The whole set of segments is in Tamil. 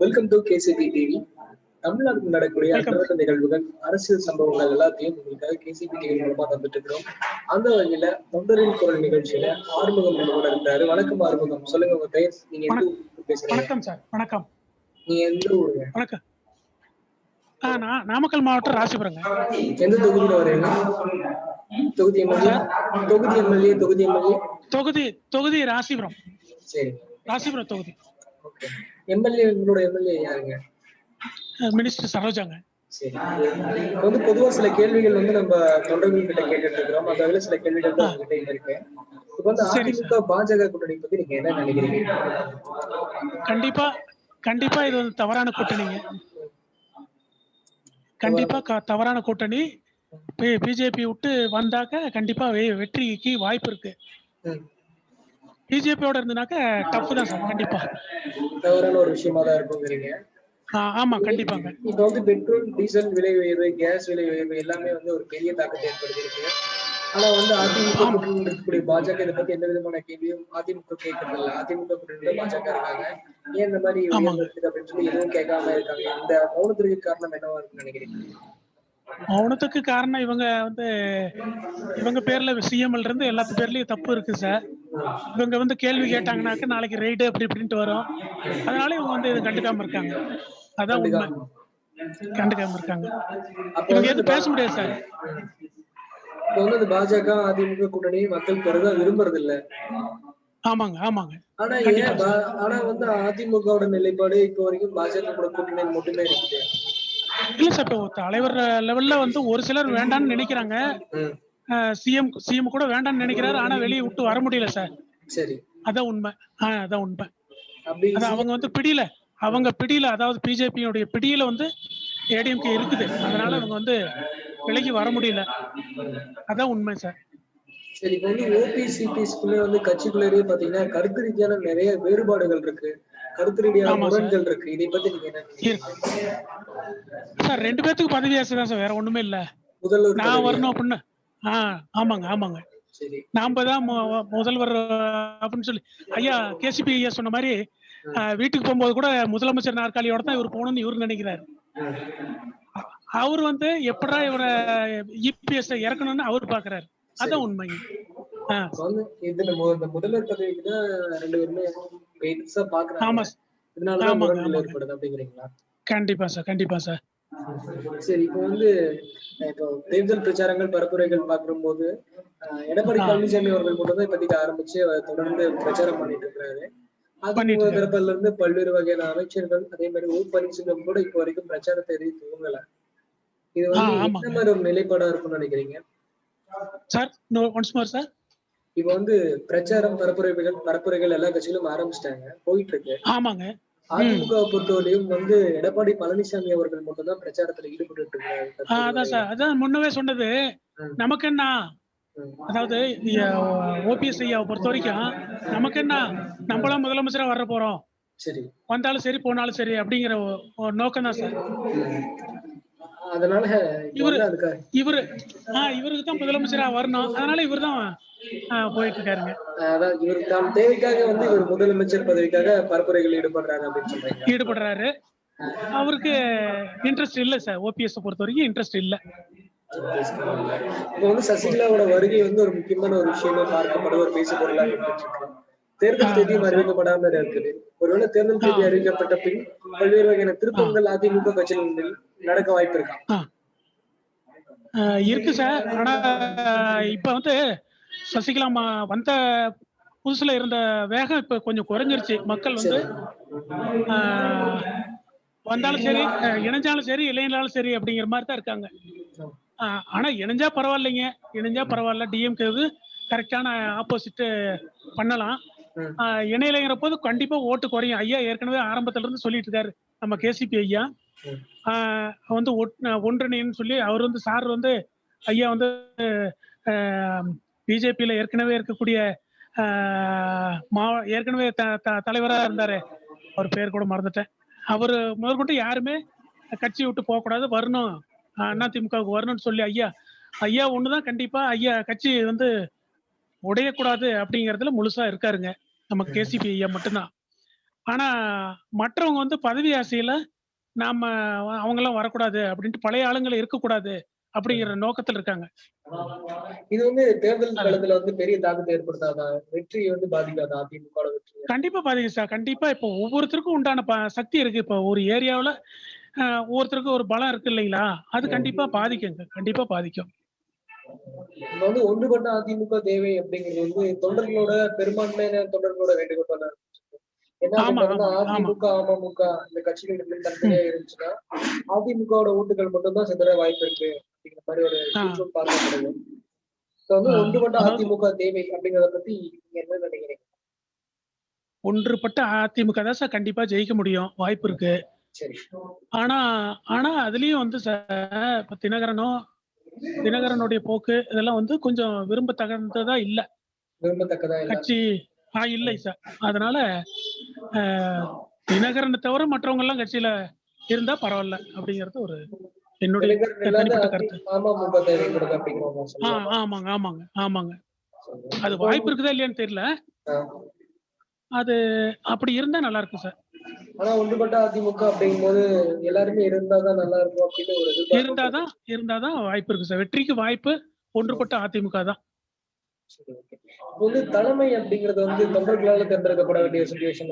வெல்கம் டு கேசிபி டிவி தமிழ்நாட்டில் Welcome. அன்றாட நிகழ்வுகள் அரசியல் சம்பவங்கள் எல்லாத்தையும் உங்களுக்காக கேசிபி டிவி மூலமா தந்துட்டு இருக்கிறோம். அந்த வகையில தொண்டரின் குரல் நிகழ்ச்சியில ஆறுமுகம் நம்மளோட இருந்தாரு வணக்கம் ஆறுமுகம். சொல்லுங்க உங்க பெயர்? நீங்க எந்த பேசுறீங்க? வணக்கம் சார். வணக்கம். நீங்க எந்த ஊருங்க? வணக்கம். நாமக்கல் மாவட்டம் ராசிபுரங்க. எந்த தொகுதியில வரீங்க? தொகுதி எம்எல்ஏ? தொகுதி எம்எல்ஏ தொகுதி எம்எல்ஏ? தொகுதி தொகுதி ராசிபுரம். சரி. ராசிபுரம் தொகுதி. ஓகே. எம்எல்ஏ உங்களோட எம்எல்ஏ யாருங்க? மினிஸ்டர் சரோஜாங்க. வந்து பொதுவா சில கேள்விகள் வந்து நம்ம தொண்டர்கள் கிட்ட கேட்டுட்டு இருக்கிறோம். அந்த வகையில சில கேள்விகள் தான் உங்ககிட்ட இருக்கு. இப்ப வந்து அதிமுக பாஜக கூட்டணி பத்தி நீங்க என்ன நினைக்கிறீங்க? கண்டிப்பா கண்டிப்பா இது வந்து தவறான கூட்டணிங்க. கண்டிப்பா தவறான கூட்டணி. பிஜேபி விட்டு வந்தாக்க கண்டிப்பா வெற்றிக்கு வாய்ப்பு இருக்கு. பிஜேபியோட இருந்தனாக்க டஃப் தான் சார் கண்டிப்பா. தவறான ஒரு விஷயமா தான் இருக்குங்கிறீங்க. ஆமா கண்டிப்பாங்க. இப்ப வந்து பெட்ரோல் டீசல் விலை உயர்வு கேஸ் விலை உயர்வு எல்லாமே வந்து ஒரு பெரிய தாக்கத்தை ஏற்படுத்தியிருக்கு. ஆனா வந்து அதிமுக கூட்டணியில் இருக்கக்கூடிய பாஜக இதை பத்தி எந்த விதமான கேள்வியும் அதிமுக கேட்கறது இல்ல அதிமுக கூட்டணியில பாஜக இருக்காங்க. ஏன் இந்த மாதிரி அப்படின்னு சொல்லி எதுவும் கேட்காம இருக்காங்க? இந்த மௌனத்திற்கு காரணம் என்னவா இருக்குன்னு நினைக்கிறீங்க? மௌனத்துக்கு காரணம் இவங்க வந்து இவங்க பேர்ல சிஎம்ல இருந்து எல்லாத்து பேர்லயும் தப்பு இருக்கு சார் இவங்க வந்து கேள்வி கேட்டாங்கன்னாக்க நாளைக்கு ரைடு அப்படி இப்படின்ட்டு வரும். அதனால இவங்க வந்து இது கண்டுக்காம இருக்காங்க. அதான் உண்மை. கண்டுக்காம இருக்காங்க. இவங்க எதுவும் பேச முடியாது சார் இப்ப வந்து பாஜக அதிமுக கூட்டணி மக்கள் பெருதா விரும்புறது இல்ல ஆமாங்க ஆமாங்க. ஆனா ஏன் ஆனா வந்து அதிமுகவோட நிலைப்பாடு இப்போ வரைக்கும் பாஜக கூட கூட்டணி மட்டுமே இருக்குது. சார் இப்போ தலைவர் லெவல்ல வந்து ஒரு சிலர் வேண்டாம்னு நினைக்கிறாங்க. சிஎம் சிஎம் கூட வேண்டாம்னு நினைக்கிறாரு. ஆனா வெளியே விட்டு வர முடியல சார் சரி. அதான் உண்மை. ஆ அதான் உண்மை. அதான் அவங்க வந்து பிடியில அவங்க பிடியில அதாவது பிஜேபியோடைய பிடியில வந்து ஏடிஎம்கே இருக்குது. அதனால அவங்க வந்து விலகி வர முடியல. அதான் உண்மை சார் சரி இப்போ வந்து ஓபிசிபிஸ்க்குள்ளே வந்து கட்சிக்குள்ளேயே பாத்தீங்கன்னா கருத்து ரீதியான நிறைய வேறுபாடுகள் இருக்கு. கருத்து ரீதியான. முரண்கள் இருக்கு. இதை பத்தி நீங்க என்ன சார் ரெண்டு பேத்துக்கு பதவி ஆசை தான் சார். வேற ஒண்ணுமே இல்ல. முதல்வர் நான். வரணும் அப்படின்னு. ஆ ஆமாங்க ஆமாங்க. நாம தான் முதல்வர் அப்படின்னு சொல்லி. ஐயா கேசிபி ஐயா சொன்ன மாதிரி வீட்டுக்கு போகும்போது கூட முதலமைச்சர் நாற்காலியோட தான் இவர் போகணும்னு இவர் நினைக்கிறாரு. அவர் வந்து எப்படா இவரை இபிஎஸ் இறக்கணும்னு அவர் பாக்குறாரு. அதான் இந்த முதல்வர் பதவிக்கு தான் ரெண்டு பேருமே பெருசா பாக்குறாங்க முரண்கள் ஆமாங்க. ஏற்படுது அப்படிங்கிறீங்களா கண்டிப்பா சார் கண்டிப்பா சார் சரி இப்போ வந்து இப்போ தேர்தல் பிரச்சாரங்கள் பரப்புரைகள் பார்க்கும்போது எடப்பாடி. பழனிசாமி அவர்கள் மட்டும் தான் இப்போதைக்கு ஆரம்பிச்சு தொடர்ந்து பிரச்சாரம் பண்ணிட்டு பண்ணிட்டு அதிமுக. தரப்புல இருந்து பல்வேறு வகையான அமைச்சர்கள் அதே மாதிரி ஓ பன்னீர்செல்வம் கூட இப்போ வரைக்கும் பிரச்சாரத்தை எதையும் துவங்கல இது வந்து. என்ன மாதிரி ஒரு நிலைப்பாடா இருக்கும்னு நினைக்கிறீங்க சார் ஒன்ஸ் மோர் சார் இப்போ வந்து பிரச்சாரம் பரப்புரைகள் பரப்புரைகள் எல்லா கட்சியிலும் ஆரம்பிச்சிட்டாங்க. போயிட்டு இருக்கு ஆமாங்க. அதிமுக பொறுத்தவரையும் வந்து எடப்பாடி பழனிசாமி அவர்கள் மட்டும் தான் பிரச்சாரத்துல ஈடுபட்டு ஆ, அதான் சார். அதான் முன்னவே சொன்னது. நமக்கு என்ன. அதாவது ஓபிஎஸ் ஐயாவை பொறுத்த வரைக்கும் நமக்கு என்ன? நம்மளாம் முதலமைச்சரா வர போறோம். சரி. வந்தாலும் சரி போனாலும் சரி அப்படிங்கிற நோக்கம் தான் சார். அதனால இவரு- இவரு ஆ இவருக்கு தான் முதலமைச்சரா வரணும். அதனால இவர் தான் போயிட்டு இருக்காருங்க அதான் இவர் தேவைக்காக வந்து இவர் முதலமைச்சர் பதவிக்காக பரப்புரைகள் ஈடுபடுறாரு அப்படின்னு சொல்றீங்க. ஈடுபடுறாரு. அவருக்கு இன்ட்ரெஸ்ட் இல்ல சார் ஓபிஎஸ் பொறுத்த வரைக்கும் இன்ட்ரெஸ்ட் இல்ல. இப்ப வந்து சசிகலாவோட வருகை வந்து ஒரு முக்கியமான ஒரு விஷயமா பார்க்கப்படுது ஒரு பேசு பொருளாக தேர்தல் தேதியும் அறிவிக்கப்படாம இருக்குது. ஒருவேளை தேர்தல் தேதி அறிவிக்கப்பட்ட பின் பல்வேறு வகையான திருப்பங்கள் அதிமுக கட்சியில் நடக்க வாய்ப்பு இருக்கு சார். ஆனா இப்ப வந்து சசிகலா அம்மா வந்த புதுசுல இருந்த வேகம் இப்ப கொஞ்சம் குறைஞ்சிருச்சு. மக்கள் வந்து வந்தாலும் சரி இணைஞ்சாலும் சரி இல்லைனாலும் சரி அப்படிங்கிற மாதிரி தான் இருக்காங்க. ஆனா இணைஞ்சா பரவாயில்லைங்க. இணைஞ்சா பரவாயில்ல. டிஎம்கே கரெக்டான ஆப்போசிட் பண்ணலாம். இணையிலங்கிற போது கண்டிப்பா ஓட்டு குறையும். ஐயா ஏற்கனவே ஆரம்பத்துல இருந்து சொல்லிட்டு இருக்காரு நம்ம கேசிபி ஐயா. ஆஹ் வந்து ஒட்- ஒன்றிணைன்னு சொல்லி அவர் வந்து சார் வந்து ஐயா வந்து பிஜேபியில ஏற்கனவே இருக்கக்கூடிய மா ஏற்கனவே த த- இருந்தாரு. அவர் பேர் கூட மறந்துட்டேன். அவர் முதற்கொண்டு யாருமே கட்சி விட்டு போகக்கூடாது வரணும். அண்ணா திமுகவுக்கு வரணும்னு சொல்லி ஐயா ஐயா ஒண்ணுதான் கண்டிப்பா. ஐயா கட்சி வந்து உடையக்கூடாது அப்படிங்கறதுல முழுசா இருக்காருங்க. நம்ம கேசிபி ஐயா மட்டும்தான். ஆனா மற்றவங்க வந்து பதவி ஆசையில நாம அவங்கெல்லாம் வரக்கூடாது அப்படின்ட்டு பழைய ஆளுங்களை இருக்கக்கூடாது. அப்படிங்கிற நோக்கத்துல இருக்காங்க. இது வந்து தேர்தல் களத்துல வந்து பெரிய தாக்கத்தை ஏற்படுத்தாதா? வெற்றியை வந்து பாதிக்காதா? அதிமுக வெற்றி. கண்டிப்பா பாதிக்கும் சார். கண்டிப்பா இப்போ ஒவ்வொருத்தருக்கும் உண்டான சக்தி இருக்கு. இப்போ ஒரு ஏரியாவுல ஒவ்வொருத்தருக்கும் ஒரு பலம் இருக்கு இல்லைங்களா? அது கண்டிப்பா பாதிக்குங்க. கண்டிப்பா பாதிக்கும். வந்து ஒன்றுபட்ட அதிமுக தேவை அப்படிங்கிறது வந்து தொண்டர்களோட பெரும்பான்மையான தொண்டர்களோட வேண்டுகோள். அதிமுக அமமுக இந்த கட்சிகள் தனித்தனியா இருந்துச்சுன்னா அதிமுகவோட ஓட்டுகள் மட்டும் தான் சிதற வாய்ப்பு இருக்கு. அப்படிங்கிற மாதிரி ஒரு பார்க்கப்படுது. இப்ப வந்து. ஒன்றுபட்ட அதிமுக தேவை அப்படிங்கறத பத்தி நீங்க என்ன நினைக்கிறீங்க? ஒன்றுபட்ட அதிமுக தான் சார் கண்டிப்பா ஜெயிக்க முடியும். வாய்ப்பு இருக்கு. ஆனா ஆனா அதுலயும் வந்து சார் இப்ப தினகரனும் தினகரனுடைய போக்கு இதெல்லாம் வந்து கொஞ்சம் விரும்பத்தகுந்ததா இல்ல. கட்சி ஆ இல்லை சார். அதனால தினகரனை தவிர மற்றவங்க எல்லாம் கட்சியில இருந்தா பரவாயில்ல அப்படிங்கிறது ஒரு என்னுடைய கருத்து. ஆமாங்க ஆமாங்க ஆமாங்க. அது வாய்ப்பு இருக்குதா இல்லையான்னு தெரியல. அது அப்படி இருந்தா நல்லா இருக்கும் சார். ஆனா ஒன்றுபட்ட அதிமுக அப்படிங்கும்போது எல்லாருமே இருந்தாதான் நல்லா இருக்கும் அப்படின்னு ஒரு இருந்தாதான் இருந்தாதான் வாய்ப்பு இருக்கு சார். வெற்றிக்கு வாய்ப்பு ஒன்றுபட்ட அதிமுக தான். வந்து தலைமை அப்படிங்கறது வந்து தொண்டர்களால தேர்ந்தெடுக்கப்பட வேண்டிய சுச்சுவேஷன்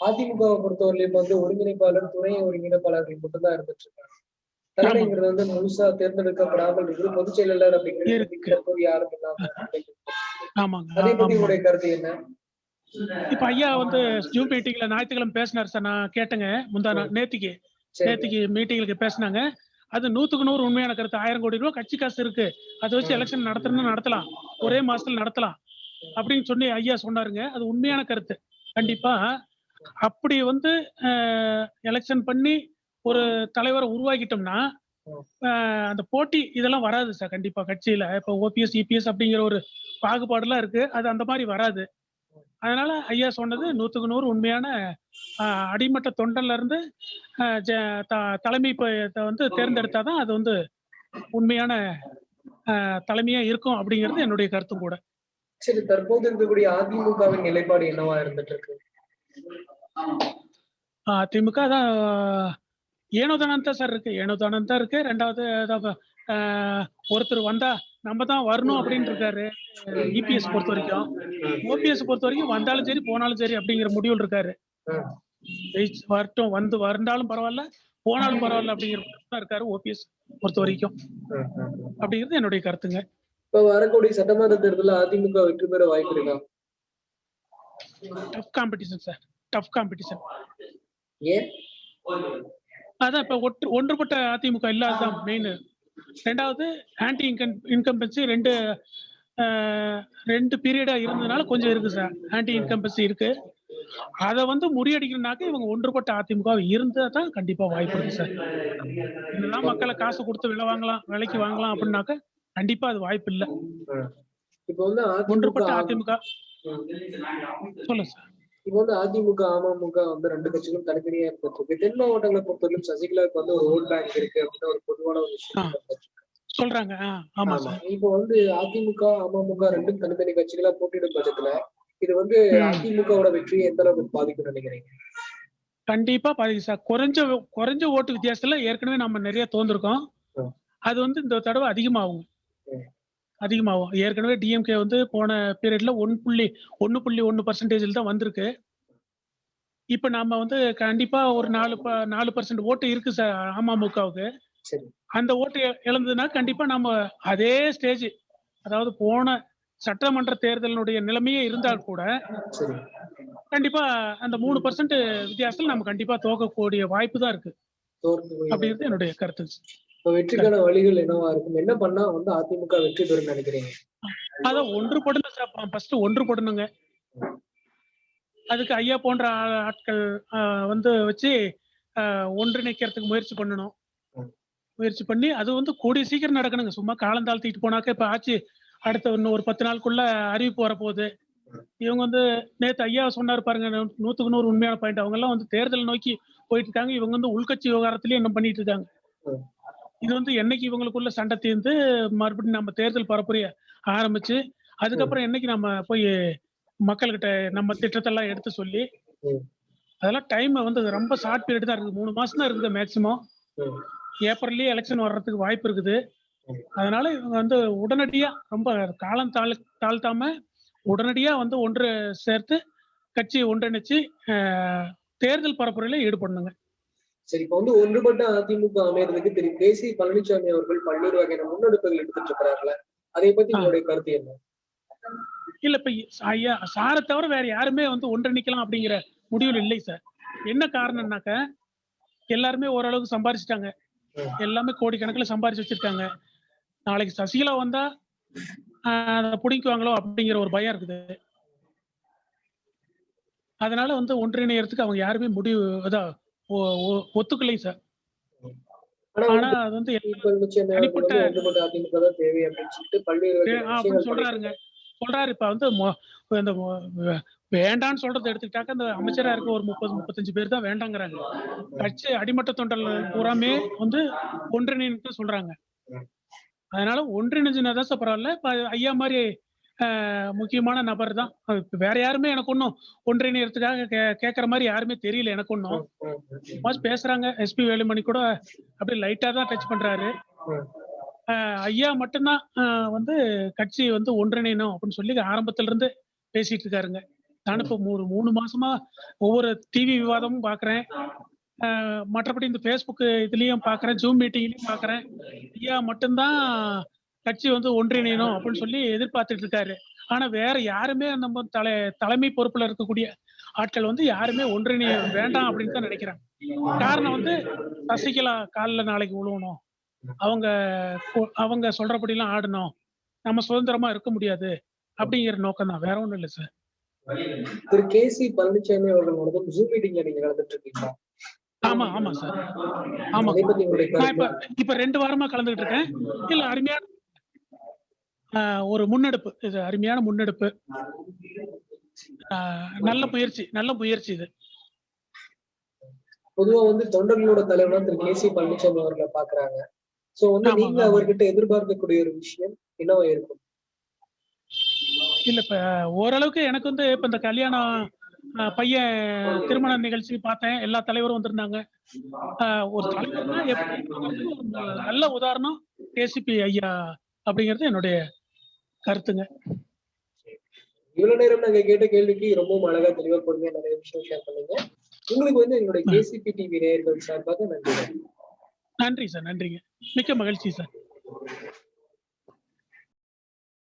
அதிமுகவை பொறுத்தவரையிலும் வந்து ஒருங்கிணைப்பாளர் துணை ஒருங்கிணைப்பாளர்கள் மட்டும்தான் இருந்துட்டு இருக்காங்க. தலைமைங்கிறது வந்து முழுசா தேர்ந்தெடுக்கப்படாமல் இருக்குது. பொதுச் செயலாளர் அப்படிங்கிறது யாரும் இல்லாம அதை பத்தி. உங்களுடைய கருத்து என்ன? இப்ப ஐயா வந்து ஜூம் மீட்டிங்ல ஞாயிற்றுக்கிழமை பேசினார் சார். நான் கேட்டேங்க முந்தா நேத்திக்கு. நேத்திக்கு மீட்டிங்ல பேசினாங்க. அது நூத்துக்கு நூறு உண்மையான கருத்து. ஆயிரம் கோடி ரூபாய் கட்சி காசு இருக்கு. அதை வச்சு எலெக்ஷன் நடத்தணும்னு நடத்தலாம். ஒரே மாசத்துல நடத்தலாம். அப்படின்னு சொல்லி ஐயா சொன்னாருங்க. அது உண்மையான கருத்து. கண்டிப்பா. அப்படி வந்து எலெக்ஷன் பண்ணி ஒரு தலைவரை உருவாக்கிட்டோம்னா அந்த போட்டி இதெல்லாம் வராது சார். கண்டிப்பா கட்சியில. இப்ப ஓபிஎஸ் இபிஎஸ் அப்படிங்கிற ஒரு பாகுபாடுலாம் இருக்கு. அது அந்த மாதிரி வராது. அதனால ஐயா சொன்னது நூத்துக்கு நூறு உண்மையான அடிமட்ட தொண்டன்ல இருந்து தலைமை வந்து தேர்ந்தெடுத்தாதான் அது வந்து உண்மையான தலைமையா இருக்கும் அப்படிங்கிறது என்னுடைய கருத்தும் கூட. சரி தற்போது இருக்கக்கூடிய அதிமுகவின் நிலைப்பாடு என்னவா இருந்துட்டு இருக்கு? அஹ், திமுக தான் ஏனோ தானம் தான் சார் இருக்கு. ஏனோ தானம் தான் இருக்கு ரெண்டாவது ஒருத்தர் வந்தா நம்ம தான் வரணும் அப்படின்னு இருக்காரு. இபிஎஸ் பொறுத்த வரைக்கும். ஓபிஎஸ் பொறுத்த வரைக்கும் வந்தாலும் சரி போனாலும் சரி அப்படிங்கிற முடிவில் இருக்காரு. வரட்டும். வந்து வந்தாலும் பரவாயில்ல போனாலும் பரவாயில்ல அப்படிங்கிற தான் இருக்காரு ஓபிஎஸ் பொறுத்த வரைக்கும். அப்படிங்கிறது என்னுடைய கருத்துங்க. இப்ப வரக்கூடிய சட்டமன்ற தேர்தலில் அதிமுக வெற்றி பெற வாய்ப்பு இருக்கா? Tough competition sir tough competition ஏன்? அதான் இப்ப ஒற்று ஒன்றுபட்ட அதிமுக இல்லாததான் மெயின் ரெண்டாவது ஆன்டி இன்கம் இன்கம்பன்சி ரெண்டு ரெண்டு பீரியடா இருந்ததுனால கொஞ்சம் இருக்கு சார் ஆன்டி இன்கம்பன்சி இருக்கு. அதை வந்து முறியடிக்கணும்னாக்க இவங்க ஒன்றுபட்ட அதிமுக இருந்தா தான் கண்டிப்பா வாய்ப்பு இருக்கு சார் இதெல்லாம் மக்களை காசு கொடுத்து விலை வாங்கலாம் விலைக்கு வாங்கலாம் அப்படின்னாக்க கண்டிப்பா அது வாய்ப்பு இல்லை. ஒன்றுபட்ட அதிமுக. சொல்லுங்க சார் இப்ப வந்து அதிமுக அமமுக வந்து ரெண்டு கட்சிகளும் தனித்தனியா இருந்துட்டு இருக்கு தென் மாவட்டங்களை பொறுத்தவரைக்கும் சசிகலாவுக்கு வந்து ஒரு ஓட் பேங்க் இருக்கு அப்படின்னு ஒரு பொதுவான ஒரு விஷயம். சொல்றாங்க இப்போ வந்து அதிமுக அமமுக ரெண்டும் தனித்தனி கட்சிகளா போட்டியிடும் பட்சத்துல இது வந்து. அதிமுகவோட வெற்றியை எந்த அளவுக்கு பாதிக்கும் நினைக்கிறீங்க கண்டிப்பா பாதிக்கும் சார் குறைஞ்ச குறைஞ்ச ஓட்டு வித்தியாசத்துல ஏற்கனவே நம்ம நிறைய தோந்திருக்கோம். அது வந்து இந்த தடவை அதிகமாகும். அதிகமாகும். ஏற்கனவே டிஎம்கே வந்து போன பீரியட்ல ஒன் புள்ளி ஒன்னு புள்ளி ஒன்னு பர்சன்டேஜில் தான் வந்திருக்கு. இப்ப நாம வந்து கண்டிப்பா ஒரு நாலு நாலு பர்சன்ட் ஓட்டு இருக்கு சார் அமமுகவுக்கு. அந்த ஓட்டு இழ- இழந்ததுன்னா கண்டிப்பா நம்ம அதே ஸ்டேஜ் அதாவது போன சட்டமன்ற தேர்தலினுடைய நிலைமையே இருந்தால் கூட கண்டிப்பா அந்த மூணு பர்சன்ட் வித்தியாசத்தில் நம்ம கண்டிப்பா தோக்கக்கூடிய வாய்ப்பு தான் இருக்கு. அப்படிங்கிறது என்னுடைய கருத்து. வெற்றிக்கான வழிகள் என்னவா இருக்கும்? என்ன பண்ணா வந்து அதிமுக வெற்றி பெறும் நினைக்கிறீங்க? அதான் ஒன்றுபடணும் சார் ஃபர்ஸ்ட் ஒன்றுபடணுங்க அதுக்கு ஐயா போன்ற ஆட்கள் வந்து வச்சு ஒன்றிணைக்கிறதுக்கு முயற்சி பண்ணணும். முயற்சி பண்ணி அது வந்து கூடிய சீக்கிரம் நடக்கணுங்க. சும்மா காலம் தாழ்த்திட்டு போனாக்க இப்ப ஆட்சி அடுத்த இன்னும் ஒரு பத்து நாளுக்குள்ள அறிவிப்பு வரப்போகுது. இவங்க வந்து நேத்து ஐயா சொன்னாரு பாருங்க நூத்துக்கு நூறு உண்மையான பாயிண்ட் அவங்க எல்லாம் வந்து தேர்தல் நோக்கி போயிட்டு இருக்காங்க. இவங்க வந்து உள்கட்சி விவகாரத்திலயும் என்ன பண்ணிட்டு இருக்காங்க. இது வந்து என்னைக்கு இவங்களுக்குள்ள சண்டை தீர்ந்து மறுபடியும் நம்ம தேர்தல் பரப்புரைய ஆரம்பிச்சு அதுக்கப்புறம் என்னைக்கு நம்ம போய் மக்கள்கிட்ட நம்ம திட்டத்தெல்லாம் எடுத்து சொல்லி. அதெல்லாம் டைம் வந்து ரொம்ப ஷார்ட் பீரியட் தான் இருக்குது மூணு மாசம் தான் இருக்குது மேக்சிமம். ஏப்ரல்லயே எலெக்ஷன் வர்றதுக்கு வாய்ப்பு இருக்குது. அதனால இவங்க வந்து உடனடியா ரொம்ப காலம் தாழ் தாழ்த்தாம உடனடியா வந்து ஒன்று சேர்த்து கட்சி ஒன்றிணைச்சு தேர்தல் பரப்புரையில ஈடுபடணுங்க சரி இப்ப வந்து ஒன்றுபட்ட அதிமுக அமையறதுக்கு திரு. கே. சி. பழனிசாமி அவர்கள் பல்வேறு வகையான முன்னெடுப்புகள் எடுத்துட்டு இருக்கிறார்கள அதை பத்தி. உங்களுடைய கருத்து என்ன? இல்ல இப்ப ஐயா சாரை தவிர வேற யாருமே வந்து ஒன்றிணைக்கலாம் அப்படிங்கிற முடிவில் இல்லை சார் என்ன காரணம்னாக்க எல்லாருமே ஓரளவுக்கு சம்பாரிச்சிட்டாங்க. எல்லாமே கோடிக்கணக்கில் சம்பாரிச்சு வச்சிருக்காங்க. நாளைக்கு சசிகலா வந்தா பிடிக்குவாங்களோ அப்படிங்கிற ஒரு பயம் இருக்குது. அதனால வந்து ஒன்றிணையறதுக்கு அவங்க யாருமே முடிவு அதான் ஒத்துக்கலை சார். ஆனா அது வந்து தனிப்பட்ட- அப்படின்னு சொல்றாருங்க. சொல்றாரு இப்ப வந்து இந்த வேண்டான்னு சொல்றதை எடுத்துக்கிட்டாக்க இந்த அமைச்சரா இருக்க ஒரு முப்பது முப்பத்தஞ்சு பேர் தான் வேண்டாங்கிறாங்க. கட்சி அடிமட்ட தொண்டர்கள் பூராமே வந்து ஒன்றிணைன்னு சொல்றாங்க. அதனால ஒன்றிணைஞ்சுனா தான் சார் பரவாயில்ல. இப்ப ஐயா மாதிரி முக்கியமான நபர் தான். வேற யாருமே எனக்கு ஒன்றும் ஒன்றிணையத்துக்காக கே கேட்கற மாதிரி யாருமே தெரியல எனக்கு ஒன்றும் ம், பேசுறாங்க. எஸ்பி வேலுமணி கூட அப்படியே லைட்டா தான் டச் பண்றாரு. ஐயா மட்டும்தான் வந்து கட்சி வந்து ஒன்றிணையணும் அப்படின்னு சொல்லி ஆரம்பத்துல இருந்து பேசிட்டு இருக்காருங்க. நான் இப்போ மூணு மூணு மாசமா ஒவ்வொரு டிவி விவாதமும் பாக்குறேன். மற்றபடி இந்த ஃபேஸ்புக் இதுலயும் பாக்குறேன். ஜூம் மீட்டிங்லயும் பாக்குறேன். ஐயா மட்டும்தான் கட்சி வந்து ஒன்றிணையணும் அப்படின்னு சொல்லி எதிர்பார்த்துட்டு இருக்காரு ஆனா வேற யாருமே நம்ம தலை தலைமை பொறுப்புல இருக்கக்கூடிய ஆட்கள் வந்து யாருமே ஒன்றிணைய வேண்டாம் அப்படின்னு தான் நினைக்கிறாங்க. காரணம் வந்து சசிகலா காலில் நாளைக்கு விழுவணும் அவங்க அவங்க சொல்றபடிலாம் ஆடணும். நம்ம சுதந்திரமா இருக்க முடியாது அப்படிங்கிற நோக்கம் தான் வேற ஒண்ணும் இல்லை sir Thiru K C Palaniswami அவர்களோட ஜூம் மீட்டிங்ல நீங்க கலந்துட்டு இருக்கீங்களா ஆமா ஆமா. சார் ஆமா இப்ப இப்ப ரெண்டு வாரமா கலந்துகிட்டு இருக்கேன். இல்ல அருமையான ஒரு முன்னெடுப்பு. இது அருமையான முன்னெடுப்பு. நல்ல முயற்சி நல்ல முயற்சி இது. பொதுவா வந்து தொண்டர்களோட தலைவரா திரு. கே. சி. பழனிசாமி அவர்களை பாக்குறாங்க. சோ வந்து நீங்க. அவர்கிட்ட எதிர்பார்க்கக்கூடிய ஒரு விஷயம் என்னவா இருக்கும்? இல்ல இப்ப ஓரளவுக்கு எனக்கு வந்து இப்ப இந்த கல்யாணம் பையன் திருமண நிகழ்ச்சி பார்த்தேன். எல்லா தலைவரும் வந்திருந்தாங்க. ஒரு தலைவர்னா நல்ல உதாரணம் கேசிபி ஐயா அப்படிங்கிறது என்னுடைய கருத்துங்க. இவ்வளவு நேரம் நாங்க கேட்ட கேள்விக்கு ரொம்பவும் அழகா தெளிவா பொறுமையா நிறைய விஷயம் ஷேர் பண்ணீங்க. உங்களுக்கு வந்து எங்களுடைய கேசிபி டிவி நேயர்கள் சார்பாக நன்றி. நன்றி சார் நன்றிங்க. மிக்க மகிழ்ச்சி சார்.